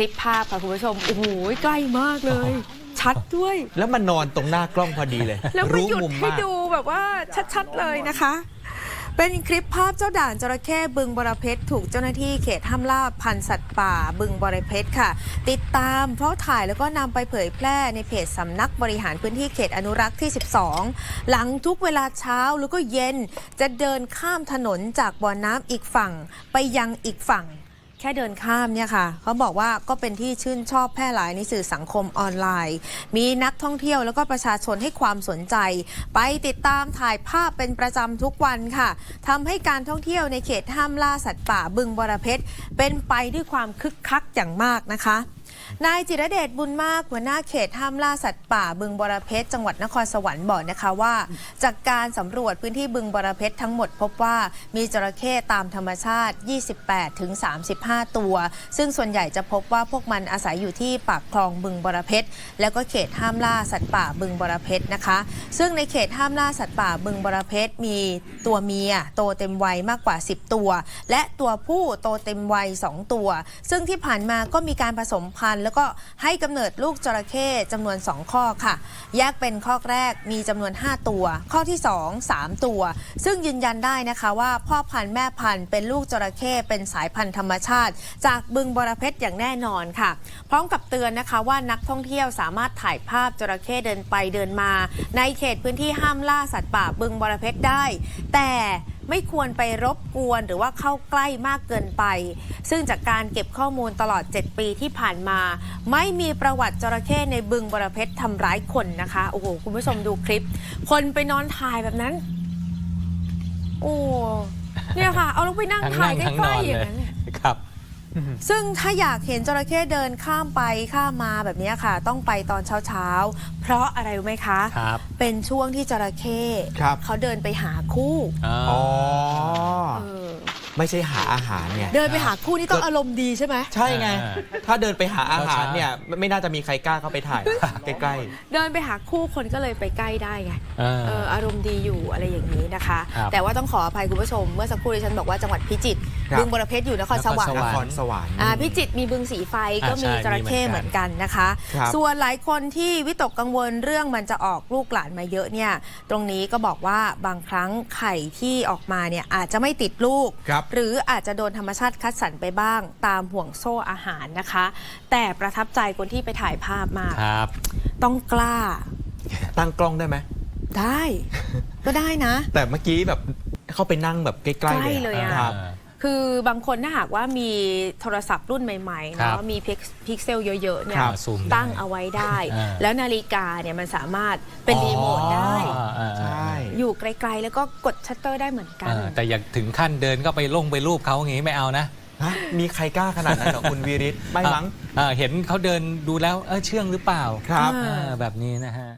ลิปภาพค่ะคุณผู้ชม โอ้โห ใกล้มากเลย ชัดด้วย แล้วมันนอนตรงหน้ากล้องพอดีเลย แล้วไม่รู้หยุดมุมให้มาก ดูแบบว่าชัดๆเลยนะคะ เป็นคลิปภาพเจ้าด่านจระเข้บึงบรเพชรถูกเจ้าหน้าที่เขตห้ามล่าพันธุ์สัตว์ป่าบึงบรเพชรค่ะ ติดตามเพราะถ่ายแล้วก็นำไปเผยแพร่ในเพจสำนักบริหารพื้นที่เขตอนุรักษ์ที่ 12 หลังทุกเวลาเช้าแล้วก็เย็นจะเดินข้ามถนนจากบ่อน้ำอีกฝั่ง ไปยังอีกฝั่ง แค่เดินข้ามเนี่ยค่ะเขาบอกว่าก็เป็นที่ชื่นชอบแพร่หลายในสื่อสังคมออนไลน์ มีนักท่องเที่ยวแล้วก็ประชาชนให้ความสนใจ ไปติดตามถ่ายภาพเป็นประจำทุกวันค่ะทำให้การท่องเที่ยวในเขตห้ามล่าสัตว์ป่าบึงบรเพชรเป็นไปด้วยความคึกคักอย่างมากนะคะ นายจิรเดชบุญมากหัวหน้าเขตห้ามล่าสัตว์ป่าบึงบรเพชรจังหวัดนครสวรรค์บอกนะคะว่า จากการสำรวจพื้นที่บึงบรเพชรทั้งหมดพบว่ามีจระเข้ตามธรรมชาติ 28ถึง35 ตัว ซึ่งส่วนใหญ่จะพบว่าพวกมันอาศัยอยู่ที่ปากคลองบึงบรเพชรแล้วก็เขตห้ามล่าสัตว์ป่าบึงบรเพชรนะคะ ซึ่งในเขตห้ามล่าสัตว์ป่าบึงบรเพชรมีตัวเมียโตเต็มวัยมากกว่า 10 ตัว และตัวผู้โตเต็มวัย 2 ตัว ซึ่งที่ผ่านมาก็มีการผสมพันธุ์แล้วก็ให้กำเนิดลูกจระเข้จำนวน 2 ข้อค่ะ แยกเป็นข้อแรกมีจำนวน 5 ตัว ข้อที่ 2 3 ตัว ซึ่งยืนยันได้นะคะว่าพ่อพันธุ์แม่พันธุ์เป็นลูกจระเข้เป็นสายพันธุ์ธรรมชาติ จากบึงบรเพชรอย่างแน่นอนค่ะ พร้อมกับเตือนนะคะว่านักท่องเที่ยวสามารถถ่ายภาพจระเข้เดินไปเดินมา ในเขตพื้นที่ห้ามล่าสัตว์ป่าบึงบรเพชรได้ แต่ ไม่ควรไปรบกวนหรือว่าเข้าใกล้มากเกินไป ซึ่งจากการเก็บข้อมูลตลอด 7 ปีที่ผ่านมา ไม่มีประวัติจระเข้ในบึงบรเพชรทำร้ายคนนะคะโอ้โหคุณผู้ชมดูคลิป คนไปนอนถ่ายแบบนั้น โอ้เนี่ยค่ะ เอาลงไปนั่งงถ่ายใกทั้งนล้ๆอเลย่างนั้นครับ ซึ่งถ้าอยากเห็นจระเข้เดินข้ามไปข้ามมาแบบนี้ค่ะ ต้องไปตอนเช้าๆ เพราะอะไรรู้ไหมคะครับเป็นช่วงที่จระเข้ครับ เขาเดินไปหาคู่อ๋ออ๋อเออไม่ใช่หาอาหารไง เดินไปหาคู่นี่ต้องอารมณ์ดีใช่ไหม ใช่ไง อ่าถ้าเดินไปหาอาหารเช้าๆเนี่ยไม่ไม่น่าจะมีใครกล้าเข้าไปถ่าย ใกล้ เดินไปหาคู่คนก็เลยไปใกล้ได้ไงเออเอออารมณ์ดีอยู่อะไรอย่างนี้นะคะ ครับแต่ว่าต้องขออภัยคุณผู้ชม เมื่อสักครู่ดิฉันบอกว่าจังหวัดพิจิตร ครับ บึงบรเพชรอยู่นครสวรรนค์ๆนครสวรรค์ อ่าพิจิตรมีบึงสีไฟก็อ่ามีใช่จระเข้มีเหเหมืมืออนนกักันนนะคะ ครับส่วนหลายคนที่วิตกกังวลเรื่องมันจะออกลูกหลานมาเยอะเนี่ย ตรงนี้ก็บอกว่าบางครั้งไข่ที่ออกมาเนี่ยอาจจะไม่ติดลูก ครับ หรืออาจจะโดนธรรมชาติคัดสรรไปบ้างตามห่วงโซ่อาหารนะคะ แต่ประทับใจคนที่ไปถ่ายภาพมาก ครับ ต้องกล้าตั้งกล้องได้ไหม ได้ ก็ได้นะ แต่เมื่อกี้แบบเข้าไปนั่งแบบใกล้ๆใกล้เลยอะครับ คือบางคนถ้าหากว่ามีโทรศัพท์รุ่นใหม่ๆครัเนาะบมีพิกพิกเซลเยอะๆเนี่ยครับซูมได้ตั้งเอาไว้ได้ อ่า แล้วนาฬิกาเนี่ยมันสามารถเป็นอ๋อรีโมทได้อ่าอ่าใช่ อยู่ไกลๆแล้วก็กดชัตเตอร์ได้เหมือนกัน เออแต่อย่าถึงขั้นเดินก็ไปลงไปรูปเขาอย่างงี้ไม่เอานะฮะมีใครกล้าขนาดนั้นเหรอคุณวีริศไม่มั้งอ่าเห็นเขาเดินดูแล้วเออเชื่องหรือเปล่าครับอ่าเออแบบนี้นะฮะ